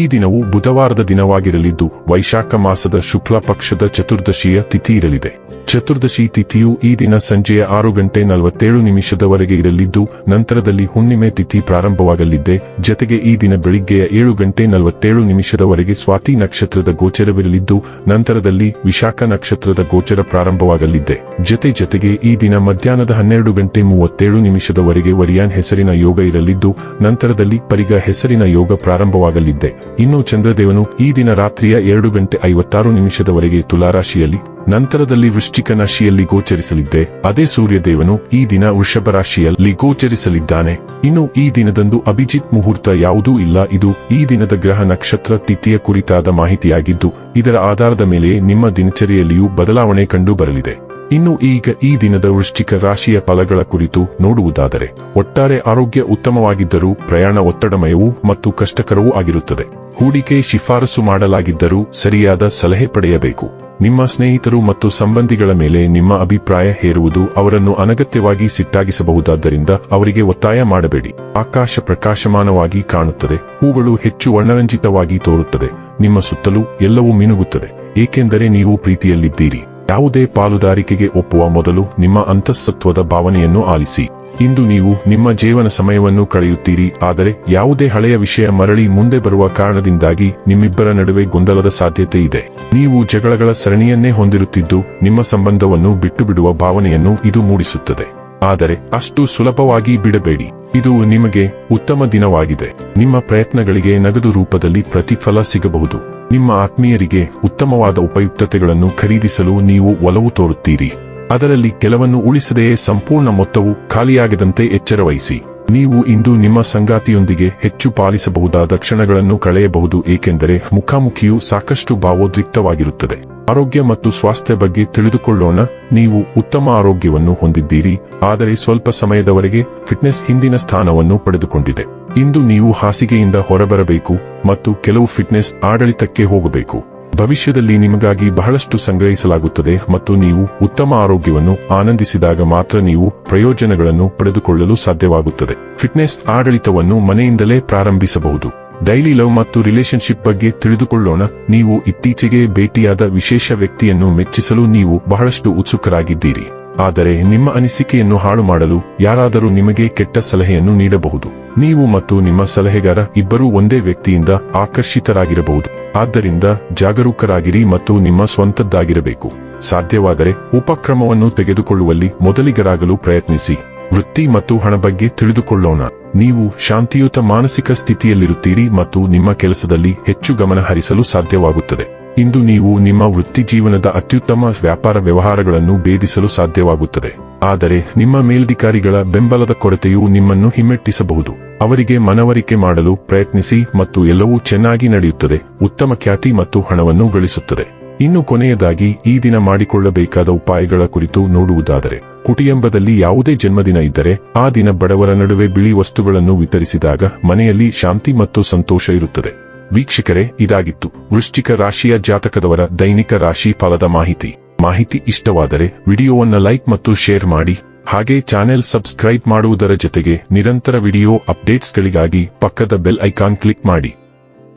ಈ ದಿನವು ಬುಧವಾರದ ದಿನವಾಗಿರಲಿದ್ದು, ವೈಶಾಖ ಮಾಸದ ಶುಕ್ಲ ಪಕ್ಷದ ಚತುರ್ದಶಿಯ ತಿಥಿ ಇರಲಿದೆ. ಚತುರ್ದಶಿ ತಿಥಿಯು ಈ ದಿನ ಸಂಜೆಯ ಆರು ಗಂಟೆ ನಲವತ್ತೇಳು ನಿಮಿಷದವರೆಗೆ ಇರಲಿದ್ದು, ನಂತರದಲ್ಲಿ ಹುಣ್ಣಿಮೆ ತಿಥಿ ಪ್ರಾರಂಭವಾಗಲಿದ್ದೆ ಜತೆಗೆ ಈ ದಿನ ಬೆಳಿಗ್ಗೆಯ ಏಳು ಗಂಟೆ ನಲವತ್ತೇಳು ನಿಮಿಷದವರೆಗೆ ಸ್ವಾತಿ ನಕ್ಷತ್ರದ ಗೋಚರವಿರಲಿದ್ದು, ನಂತರದಲ್ಲಿ ವಿಶಾಖ ನಕ್ಷತ್ರದ ಗೋಚರ ಪ್ರಾರಂಭವಾಗಲಿದ್ದೆ ಜತೆ ಜತೆಗೆ ಈ ದಿನ ಮಧ್ಯಾಹ್ನದ ಹನ್ನೆರಡು ಗಂಟೆ ಮೂವತ್ತೇಳು ನಿಮಿಷದವರೆಗೆ ವರಿಯಾನ್ ಹೆಸರಿನ ಯೋಗ ಇರಲಿದ್ದು, ನಂತರದಲ್ಲಿ ಪರಿಗ ಹೆಸರಿನ ಯೋಗ ಪ್ರಾರಂಭವಾಗಲಿದ್ದೆ ಇನ್ನು ಚಂದ್ರದೇವನು ಈ ದಿನ ರಾತ್ರಿಯ ಎರಡು ಗಂಟೆ ಐವತ್ತಾರು ನಿಮಿಷದವರೆಗೆ ತುಲಾರಾಶಿಯಲ್ಲಿ, ನಂತರದಲ್ಲಿ ವೃಶ್ಚಿಕ ರಾಶಿಯಲ್ಲಿ ಗೋಚರಿಸಲಿದ್ದೆ. ಅದೇ ಸೂರ್ಯದೇವನು ಈ ದಿನ ವೃಷಭ ರಾಶಿಯಲ್ಲಿ ಗೋಚರಿಸಲಿದ್ದಾನೆ. ಇನ್ನು ಈ ದಿನದಂದು ಅಭಿಜಿತ್ ಮುಹೂರ್ತ ಯಾವುದೂ ಇಲ್ಲ. ಇದು ಈ ದಿನದ ಗ್ರಹ ನಕ್ಷತ್ರ ತಿಥಿಯ ಕುರಿತಾದ ಮಾಹಿತಿಯಾಗಿದ್ದು, ಇದರ ಆಧಾರದ ಮೇಲೆ ನಿಮ್ಮ ದಿನಚರಿಯಲ್ಲಿಯೂ ಬದಲಾವಣೆ ಕಂಡು ಬರಲಿದೆ. ಇನ್ನು ಈಗ ಈ ದಿನದ ವೃಶ್ಚಿಕ ರಾಶಿಯ ಫಲಗಳ ಕುರಿತು ನೋಡುವುದಾದರೆ, ಒಟ್ಟಾರೆ ಆರೋಗ್ಯ ಉತ್ತಮವಾಗಿದ್ದರೂ ಪ್ರಯಾಣ ಒತ್ತಡಮಯವೂ ಮತ್ತು ಕಷ್ಟಕರವೂ ಆಗಿರುತ್ತದೆ. ಹೂಡಿಕೆ ಶಿಫಾರಸು ಮಾಡಲಾಗಿದ್ದರೂ ಸರಿಯಾದ ಸಲಹೆ ಪಡೆಯಬೇಕು. ನಿಮ್ಮ ಸ್ನೇಹಿತರು ಮತ್ತು ಸಂಬಂಧಿಗಳ ಮೇಲೆ ನಿಮ್ಮ ಅಭಿಪ್ರಾಯ ಹೇರುವುದು ಅವರನ್ನು ಅನಗತ್ಯವಾಗಿ ಸಿಟ್ಟಾಗಿಸಬಹುದಾದ್ದರಿಂದ ಅವರಿಗೆ ಒತ್ತಾಯ ಮಾಡಬೇಡಿ. ಆಕಾಶ ಪ್ರಕಾಶಮಾನವಾಗಿ ಕಾಣುತ್ತದೆ, ಹೂಗಳು ಹೆಚ್ಚು ವರ್ಣರಂಜಿತವಾಗಿ ತೋರುತ್ತದೆ, ನಿಮ್ಮ ಸುತ್ತಲೂ ಎಲ್ಲವೂ ಮಿನುಗುತ್ತದೆ, ಏಕೆಂದರೆ ನೀವು ಪ್ರೀತಿಯಲ್ಲಿದ್ದೀರಿ. ಯಾವುದೇ ಪಾಲುದಾರಿಕೆಗೆ ಒಪ್ಪುವ ಮೊದಲು ನಿಮ್ಮ ಅಂತಃಸತ್ವದ ಭಾವನೆಯನ್ನು ಆಲಿಸಿ. ಇಂದು ನೀವು ನಿಮ್ಮ ಜೀವನ ಸಮಯವನ್ನು ಕಳೆಯುತ್ತೀರಿ, ಆದರೆ ಯಾವುದೇ ಹಳೆಯ ವಿಷಯ ಮರಳಿ ಮುಂದೆ ಬರುವ ಕಾರಣದಿಂದಾಗಿ ನಿಮ್ಮಿಬ್ಬರ ನಡುವೆ ಗೊಂದಲದ ಸಾಧ್ಯತೆ ಇದೆ. ನೀವು ಜಗಳಗಳ ಸರಣಿಯನ್ನೇ ಹೊಂದಿರುತ್ತಿದ್ದು, ನಿಮ್ಮ ಸಂಬಂಧವನ್ನು ಬಿಟ್ಟು ಬಿಡುವ ಭಾವನೆಯನ್ನು ಇದು ಮೂಡಿಸುತ್ತದೆ. ಆದರೆ ಅಷ್ಟು ಸುಲಭವಾಗಿ ಬಿಡಬೇಡಿ. ಇದು ನಿಮಗೆ ಉತ್ತಮ ದಿನವಾಗಿದೆ. ನಿಮ್ಮ ಪ್ರಯತ್ನಗಳಿಗೆ ನಗದು ರೂಪದಲ್ಲಿ ಪ್ರತಿಫಲ ಸಿಗಬಹುದು. ನಿಮ್ಮ ಆತ್ಮೀಯರಿಗೆ ಉತ್ತಮವಾದ ಉಪಯುಕ್ತತೆಗಳನ್ನು ಖರೀದಿಸಲು ನೀವು ಒಲವು ತೋರುತ್ತೀರಿ. ಅದರಲ್ಲಿ ಕೆಲವನ್ನು ಉಳಿಸದೆಯೇ ಸಂಪೂರ್ಣ ಮೊತ್ತವು ಖಾಲಿಯಾಗದಂತೆ ಎಚ್ಚರವಹಿಸಿ. ನೀವು ಇಂದು ನಿಮ್ಮ ಸಂಗಾತಿಯೊಂದಿಗೆ ಹೆಚ್ಚು ಪಾಲಿಸಬಹುದಾದ ಕ್ಷಣಗಳನ್ನು ಕಳೆಯಬಹುದು, ಏಕೆಂದರೆ ಮುಖಾಮುಖಿಯು ಸಾಕಷ್ಟು ಭಾವೋದ್ರಿಕ್ತವಾಗಿರುತ್ತದೆ. ಆರೋಗ್ಯ ಮತ್ತು ಸ್ವಾಸ್ಥ್ಯ ಬಗ್ಗೆ ತಿಳಿದುಕೊಳ್ಳೋಣ. ನೀವು ಉತ್ತಮ ಆರೋಗ್ಯವನ್ನು ಹೊಂದಿದ್ದೀರಿ, ಆದರೆ ಸ್ವಲ್ಪ ಸಮಯದವರೆಗೆ ಫಿಟ್ನೆಸ್ ಹಿಂದಿನ ಸ್ಥಾನವನ್ನು ಪಡೆದುಕೊಂಡಿದೆ. ಇಂದು ನೀವು ಹಾಸಿಗೆಯಿಂದ ಹೊರಬರಬೇಕು ಮತ್ತು ಕೆಲವು ಫಿಟ್ನೆಸ್ ಆಡಳಿತಕ್ಕೆ ಹೋಗಬೇಕು. ಭವಿಷ್ಯದಲ್ಲಿ ನಿಮಗಾಗಿ ಬಹಳಷ್ಟು ಸಂಗ್ರಹಿಸಲಾಗುತ್ತದೆ ಮತ್ತು ನೀವು ಉತ್ತಮ ಆರೋಗ್ಯವನ್ನು ಆನಂದಿಸಿದಾಗ ಮಾತ್ರ ನೀವು ಪ್ರಯೋಜನಗಳನ್ನು ಪಡೆದುಕೊಳ್ಳಲು ಸಾಧ್ಯವಾಗುತ್ತದೆ. ಫಿಟ್ನೆಸ್ ಆಡಳಿತವನ್ನು ಮನೆಯಿಂದಲೇ ಪ್ರಾರಂಭಿಸಬಹುದು. ಡೈಲಿ ಲವ್ ಮತ್ತು ರಿಲೇಶನ್ಶಿಪ್ ಬಗ್ಗೆ ತಿಳಿದುಕೊಳ್ಳೋಣ. ನೀವು ಇತ್ತೀಚೆಗೆ ಭೇಟಿಯಾದ ವಿಶೇಷ ವ್ಯಕ್ತಿಯನ್ನು ಮೆಚ್ಚಿಸಲು ನೀವು ಬಹಳಷ್ಟು ಉತ್ಸುಕರಾಗಿದ್ದೀರಿ. ಆದರೆ ನಿಮ್ಮ ಅನಿಸಿಕೆಯನ್ನು ಹಾಳು ಮಾಡಲು ಯಾರಾದರೂ ನಿಮಗೆ ಕೆಟ್ಟ ಸಲಹೆಯನ್ನು ನೀಡಬಹುದು. ನೀವು ಮತ್ತು ನಿಮ್ಮ ಸಲಹೆಗಾರ ಇಬ್ಬರೂ ಒಂದೇ ವ್ಯಕ್ತಿಯಿಂದ ಆಕರ್ಷಿತರಾಗಿರಬಹುದು. ಆದ್ದರಿಂದ ಜಾಗರೂಕರಾಗಿರಿ ಮತ್ತು ನಿಮ್ಮ ಸ್ವಂತದ್ದಾಗಿರಬೇಕು. ಸಾಧ್ಯವಾದರೆ ಉಪಕ್ರಮವನ್ನು ತೆಗೆದುಕೊಳ್ಳುವಲ್ಲಿ ಮೊದಲಿಗರಾಗಲು ಪ್ರಯತ್ನಿಸಿ. ವೃತ್ತಿ ಮತ್ತು ಹಣ ಬಗ್ಗೆ ತಿಳಿದುಕೊಳ್ಳೋಣ. ನೀವು ಶಾಂತಿಯುತ ಮಾನಸಿಕ ಸ್ಥಿತಿಯಲ್ಲಿರುತ್ತೀರಿ ಮತ್ತು ನಿಮ್ಮ ಕೆಲಸದಲ್ಲಿ ಹೆಚ್ಚು ಗಮನ ಹರಿಸಲು ಸಾಧ್ಯವಾಗುತ್ತದೆ. ಇಂದು ನೀವು ನಿಮ್ಮ ವೃತ್ತಿ ಜೀವನದ ಅತ್ಯುತ್ತಮ ವ್ಯಾಪಾರ ವ್ಯವಹಾರಗಳನ್ನು ಭೇದಿಸಲು ಸಾಧ್ಯವಾಗುತ್ತದೆ. ಆದರೆ ನಿಮ್ಮ ಮೇಲಧಿಕಾರಿಗಳ ಬೆಂಬಲದ ಕೊರತೆಯು ನಿಮ್ಮನ್ನು ಹಿಮ್ಮೆಟ್ಟಿಸಬಹುದು. ಅವರಿಗೆ ಮನವರಿಕೆ ಮಾಡಲು ಪ್ರಯತ್ನಿಸಿ ಮತ್ತು ಎಲ್ಲವೂ ಚೆನ್ನಾಗಿ ನಡೆಯುತ್ತದೆ, ಉತ್ತಮ ಖ್ಯಾತಿ ಮತ್ತು ಹಣವನ್ನು ಗಳಿಸುತ್ತದೆ. ಇನ್ನು ಕೊನೆಯದಾಗಿ ಈ ದಿನ ಮಾಡಿಕೊಳ್ಳಬೇಕಾದ ಉಪಾಯಗಳ ಕುರಿತು ನೋಡುವುದಾದರೆ, ಕುಟಿಯಂಬದಲ್ಲಿ ಯಾವುದೇ ಜನ್ಮದಿನ ಇದ್ದರೆ, ಆ ದಿನ ಬಡವರ ನಡುವೆ ಬಿಳಿ ವಸ್ತುಗಳನ್ನು ವಿತರಿಸಿದಾಗ ಮನೆಯಲ್ಲಿ ಶಾಂತಿ ಮತ್ತು ಸಂತೋಷ ಇರುತ್ತದೆ. ವೀಕ್ಷಕರೇ, ಇದಾಗಿತ್ತು. ವೃಶ್ಚಿಕ ರಾಶಿಯ ಜಾತಕದವರ ದೈನಿಕ ರಾಶಿ ಫಲದ ಮಾಹಿತಿ. ಮಾಹಿತಿ ಇಷ್ಟವಾದರೆ ವಿಡಿಯೋವನ್ನ ಲೈಕ್ ಮತ್ತು ಶೇರ್ ಮಾಡಿ, ಹಾಗೆ ಚಾನೆಲ್ ಸಬ್ಸ್ಕ್ರೈಬ್ ಮಾಡುವುದರ ಜೊತೆಗೆ ನಿರಂತರ ವಿಡಿಯೋ ಅಪ್ಡೇಟ್ಸ್ಗಳಿಗಾಗಿ ಪಕ್ಕದ ಬೆಲ್ ಐಕಾನ್ ಕ್ಲಿಕ್ ಮಾಡಿ.